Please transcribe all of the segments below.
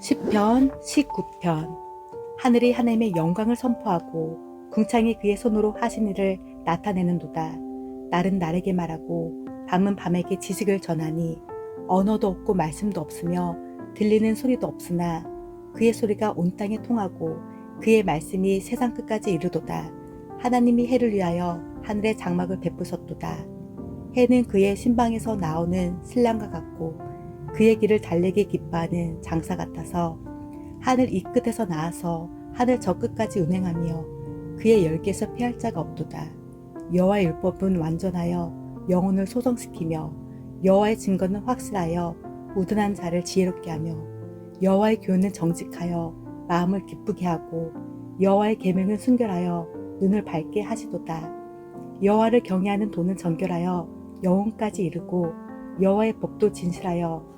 10편 19편 하늘이 하나님의 영광을 선포하고 궁창이 그의 손으로 하신 일을 나타내는도다. 날은 날에게 말하고 밤은 밤에게 지식을 전하니 언어도 없고 말씀도 없으며 들리는 소리도 없으나 그의 소리가 온 땅에 통하고 그의 말씀이 세상 끝까지 이르도다. 하나님이 해를 위하여 하늘의 장막을 베푸셨도다. 해는 그의 신방에서 나오는 신랑과 같고 그의 길을 달리기 기뻐하는 장사 같아서 하늘 이 끝에서 나와서 하늘 저 끝까지 운행하며 그의 열개에서 피할 자가 없도다. 여호와의 율법은 완전하여 영혼을 소성시키며 여호와의 증거는 확실하여 우둔한 자를 지혜롭게 하며 여호와의 교훈은 정직하여 마음을 기쁘게 하고 여호와의 계명은 순결하여 눈을 밝게 하시도다. 여호와를 경외하는 돈은 정결하여 영혼까지 이르고 여호와의 법도 진실하여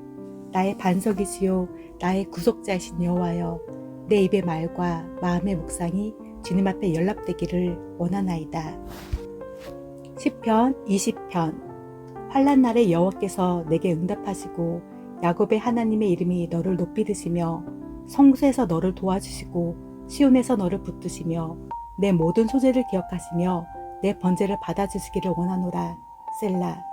나의 반석이시요 나의 구속자이신 여호와여 내 입의 말과 마음의 묵상이 주님 앞에 연락되기를 원하나이다. 10편 20편. 환란 날에 여호와께서 내게 응답하시고 야곱의 하나님의 이름이 너를 높이 드시며 성소에서 너를 도와주시고 시온에서 너를 붙드시며 내 모든 소재를 기억하시며 내 번제를 받아주시기를 원하노라. 셀라.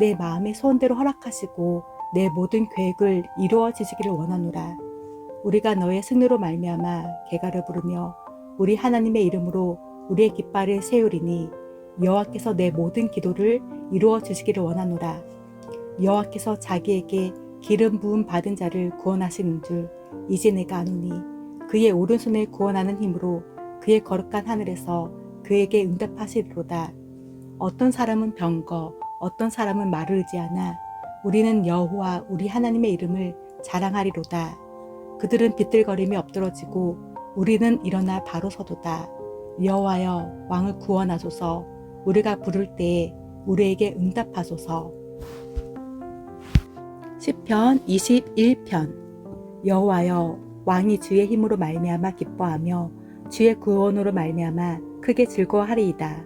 내 마음의 소원대로 허락하시고 내 모든 계획을 이루어 지시기를 원하노라. 우리가 너의 승리로 말미암아 개가를 부르며 우리 하나님의 이름으로 우리의 깃발을 세우리니 여호와께서 내 모든 기도를 이루어 주시기를 원하노라. 여호와께서 자기에게 기름 부음 받은 자를 구원하시는 줄 이제 내가 아노니 그의 오른손을 구원하는 힘으로 그의 거룩한 하늘에서 그에게 응답하시리로다. 어떤 사람은 병거 어떤 사람은 말을 의지하나 우리는 여호와 우리 하나님의 이름을 자랑하리로다. 그들은 비틀거림이 엎드러지고 우리는 일어나 바로 서도다. 여호와여 왕을 구원하소서. 우리가 부를 때에 우리에게 응답하소서. 10편 21편. 여호와여 왕이 주의 힘으로 말미암아 기뻐하며 주의 구원으로 말미암아 크게 즐거워하리이다.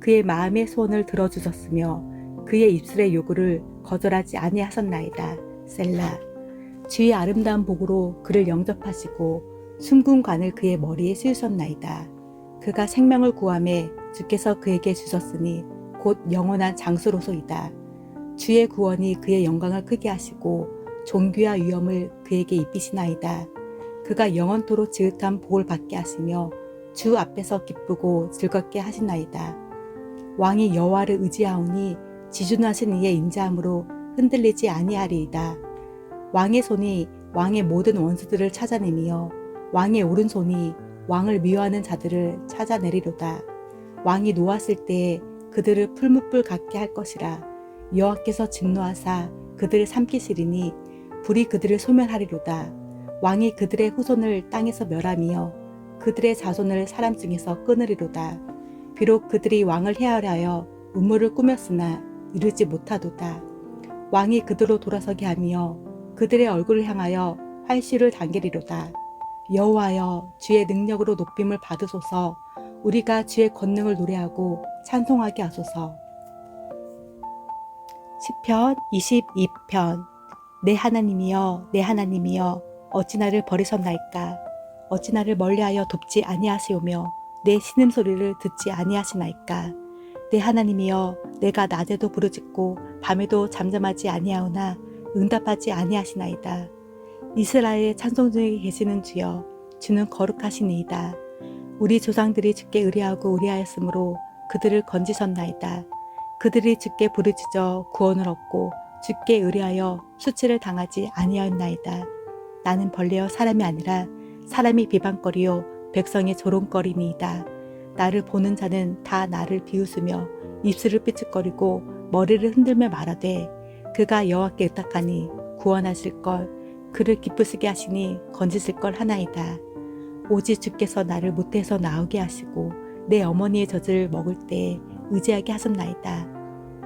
그의 마음의 소원을 들어주셨으며 그의 입술의 요구를 거절하지 아니하셨나이다 셀라 주의 아름다운 복으로 그를 영접하시고 순궁관을 그의 머리에 씌우셨나이다 그가 생명을 구함에 주께서 그에게 주셨으니 곧 영원한 장수로소이다. 주의 구원이 그의 영광을 크게 하시고 존귀와 위엄을 그에게 입히시나이다. 그가 영원토록 지극한 복을 받게 하시며 주 앞에서 기쁘고 즐겁게 하시나이다. 왕이 여호와를 의지하오니 지존하신 이의 인자함으로 흔들리지 아니하리이다. 왕의 손이 왕의 모든 원수들을 찾아내며 왕의 오른손이 왕을 미워하는 자들을 찾아내리로다. 왕이 놓았을 때에 그들을 풀무불 같게 할 것이라. 여호와께서 진노하사 그들을 삼키시리니 불이 그들을 소멸하리로다. 왕이 그들의 후손을 땅에서 멸하며 그들의 자손을 사람 중에서 끊으리로다. 비록 그들이 왕을 헤아려 우물을 꾸몄으나 이루지 못하도다. 왕이 그들로 돌아서게 하며 그들의 얼굴을 향하여 활시를 당기리로다. 여호와여 주의 능력으로 높임을 받으소서. 우리가 주의 권능을 노래하고 찬송하게 하소서. 10편 22편. 내 하나님이여 내 하나님이여 어찌 나를 버리셨나이까? 어찌 나를 멀리하여 돕지 아니하시오며 내 신음소리를 듣지 아니하시나이까? 내 하나님이여 내가 낮에도 부르짖고 밤에도 잠잠하지 아니하오나 응답하지 아니하시나이다 이스라엘의 찬송 중에 계시는 주여 주는 거룩하시니이다. 우리 조상들이 주께 의뢰하고 의뢰하였으므로 그들을 건지셨나이다. 그들이 주께 부르짖어 구원을 얻고 주께 의뢰하여 수치를 당하지 아니하였나이다. 나는 벌레여 사람이 아니라 사람이 비방거리요 백성의 조롱거리니이다. 나를 보는 자는 다 나를 비웃으며 입술을 삐죽거리고 머리를 흔들며 말하되 그가 여호와께 의탁하니 구원하실 걸 그를 기쁘시게 하시니 건지실 걸 하나이다. 오직 주께서 나를 모태에서 나오게 하시고 내 어머니의 젖을 먹을 때 의지하게 하셨나이다.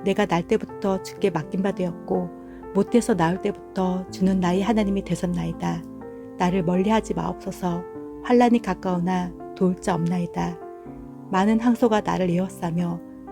내가 날 때부터 주께 맡긴 바 되었고 모태에서 나올 때부터 주는 나의 하나님이 되셨나이다. 나를 멀리하지 마옵소서. 환란이 가까우나 도울 자 없나이다. 많은 항소가 나를 에워싸며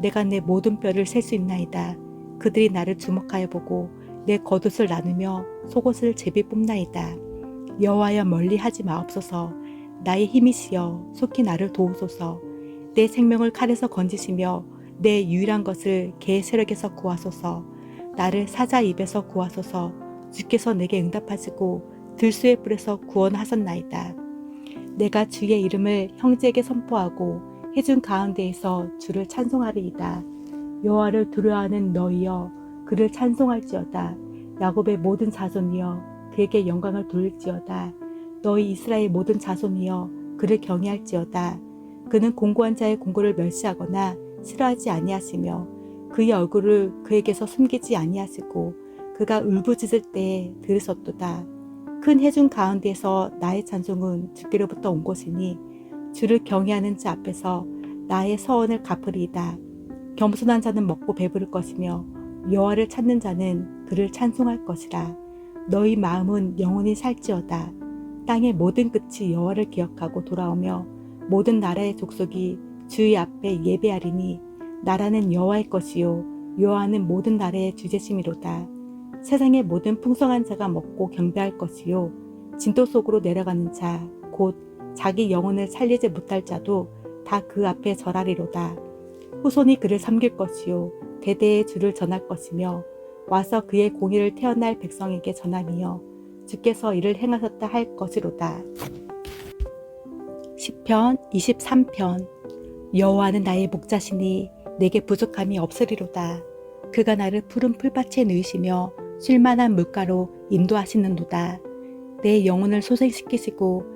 내가 내 모든 뼈를 셀 수 있나이다. 그들이 나를 주목하여 보고 내 겉옷을 나누며 속옷을 제비 뽑나이다. 여호와여 멀리 하지 마옵소서. 나의 힘이시여 속히 나를 도우소서. 내 생명을 칼에서 건지시며 내 유일한 것을 개의 세력에서 구하소서. 나를 사자 입에서 구하소서. 주께서 내게 응답하시고 들수의 뿔에서 구원하셨나이다. 내가 주의 이름을 형제에게 선포하고 해준 가운데에서 주를 찬송하리이다. 여호와를 두려워하는 너희여 그를 찬송할지어다. 야곱의 모든 자손이여 그에게 영광을 돌릴지어다. 너희 이스라엘 모든 자손이여 그를 경외할지어다. 그는 공고한 자의 공고를 멸시하거나 싫어하지 아니하시며 그의 얼굴을 그에게서 숨기지 아니하시고 그가 울부짖을 때에 들으셨도다. 큰 해중 가운데서 나의 찬송은 주께로부터 온 것이니 주를 경외하는 자 앞에서 나의 서원을 갚으리이다. 겸손한 자는 먹고 배부를 것이며 여호와를 찾는 자는 그를 찬송할 것이라. 너희 마음은 영원히 살지어다. 땅의 모든 끝이 여호와를 기억하고 돌아오며 모든 나라의 족속이 주의 앞에 예배하리니 나라는 여호와의 것이요 여호와는 모든 나라의 주제심이로다. 세상의 모든 풍성한 자가 먹고 경배할 것이요 진도 속으로 내려가는 자 곧 자기 영혼을 살리지 못할 자도 다 그 앞에 절하리로다. 후손이 그를 섬길 것이요 대대의 주를 전할 것이며 와서 그의 공의를 태어날 백성에게 전하며 주께서 이를 행하셨다 할 것이로다. 10편 23편 여호와는 나의 목자시니 내게 부족함이 없으리로다. 그가 나를 푸른 풀밭에 누이시며 쉴만한 물가로 인도하시는도다. 내 영혼을 소생시키시고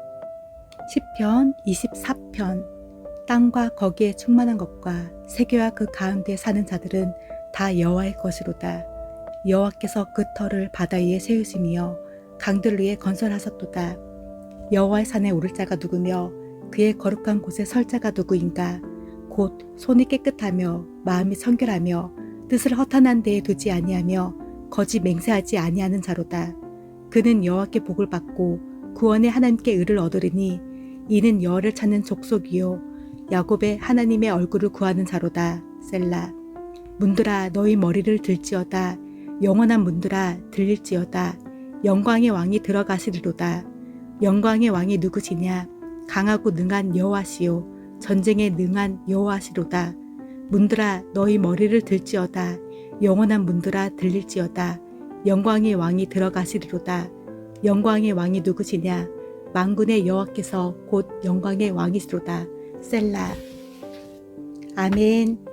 10편 24편 땅과 거기에 충만한 것과 세계와 그 가운데 사는 자들은 다 여호와의 것이로다. 여호와께서 그 터를 바다 위에 세우시며 강들 위에 건설하셨도다. 여호와의 산에 오를 자가 누구며 그의 거룩한 곳에 설 자가 누구인가? 곧 손이 깨끗하며 마음이 청결하며 뜻을 허탄한 데에 두지 아니하며 거짓 맹세하지 아니하는 자로다. 그는 여호와께 복을 받고 구원의 하나님께 의를 얻으리니 이는 여호와를 찾는 족속이요 야곱의 하나님의 얼굴을 구하는 자로다. 셀라. 문들아 너희 머리를 들지어다. 영원한 문들아 들릴지어다. 영광의 왕이 들어가시리로다. 영광의 왕이 누구시냐? 강하고 능한 여호와시요 전쟁에 능한 여호와시로다. 문들아 너희 머리를 들지어다. 영원한 문들아 들릴지어다. 영광의 왕이 들어가시리로다. 영광의 왕이 누구시냐? 만군의 여호와께서 곧 영광의 왕이시로다. 셀라. 아멘.